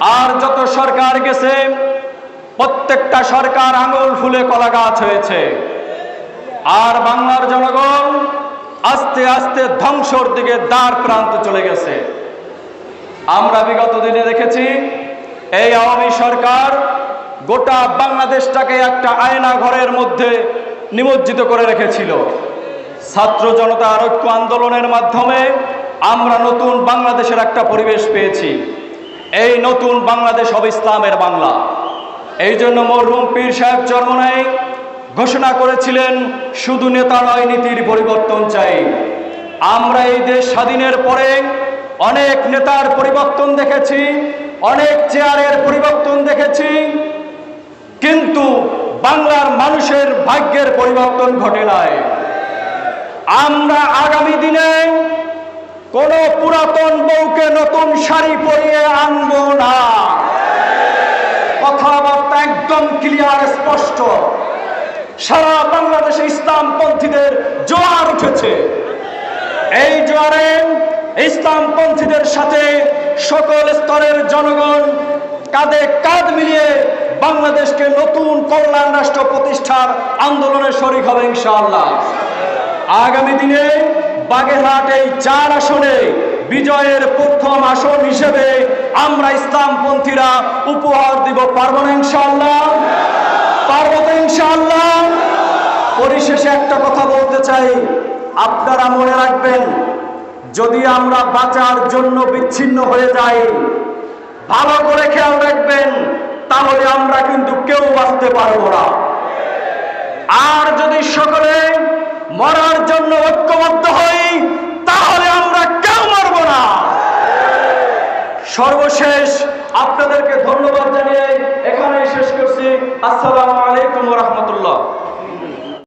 আর যত সরকার গেছে, প্রত্যেকটা সরকার আঙুল ফুলে কলা গাছ হয়েছে। আর বাংলার জনগণ আস্তে আস্তে ধ্বংসর দিকে দ্বার প্রান্ত চলে গেছে। আমরা বিগত দিনে দেখেছি, এই আওয়ামী সরকার গোটা বাংলাদেশটাকে একটা আয়না ঘরের মধ্যে নিমজ্জিত করে রেখেছিল। ছাত্র জনতার ঐক্য আন্দোলনের মাধ্যমে আমরা নতুন বাংলাদেশের একটা পরিবেশ পেয়েছি। এই নতুন বাংলাদেশ হবে ইসলামের বাংলা। এই জন্য মরহুম পীর সাহেব চরমনাই ঘোষণা করেছিলেন, শুধু নেতা নয়, নীতির পরিবর্তন চাই। আমরা এই দেশ স্বাধীনের পরে অনেক নেতার পরিবর্তন দেখেছি, অনেক চেয়ারের পরিবর্তন দেখেছি, কিন্তু বাংলার মানুষের ভাগ্যের পরিবর্তন ঘটে নাই। আমরা আগামী দিনে পুরাতন বউকে নতুন শাড়ি পরিয়ে আনব না? কথাবার্তা একদম ক্লিয়ার স্পষ্ট। সারা বাংলাদেশে ইসলামপন্থীদের জোয়ার উঠেছে। এই জোয়ারে ইসলামপন্থীদের সাথে সকল স্তরের জনগণ কাঁধে কাঁধ মিলিয়ে বাংলাদেশকে নতুন কল্যাণ রাষ্ট্র প্রতিষ্ঠার আন্দোলনে শরিক হবে ইনশাআল্লাহ। আগামী দিনে বাগেরহাট এই চার আসনে বিজয়ের প্রথম আসন হিসেবে আমরা ইসলামপন্থীরা উপহার দিব, পারব না ইনশাআল্লাহ? পারব তো ইনশাআল্লাহ? পরিশেষে একটা কথা বলতে চাই, আপনারা মনে রাখবেন, যদি আমরা বাঁচার জন্য বিচ্ছিন্ন হয়ে যাই, ভালো করে খেয়াল রাখবেন, তাহলে আমরা কিন্তু কেউ বাঁচতে পারব না। আর যদি সকলে মরার জন্য ঐক্যবদ্ধ হই সর্বশেষ আপনাদেরকে ধন্যবাদ জানিয়ে এখানে শেষ করছি। আসসালামু আলাইকুম রহমতুল্লাহ।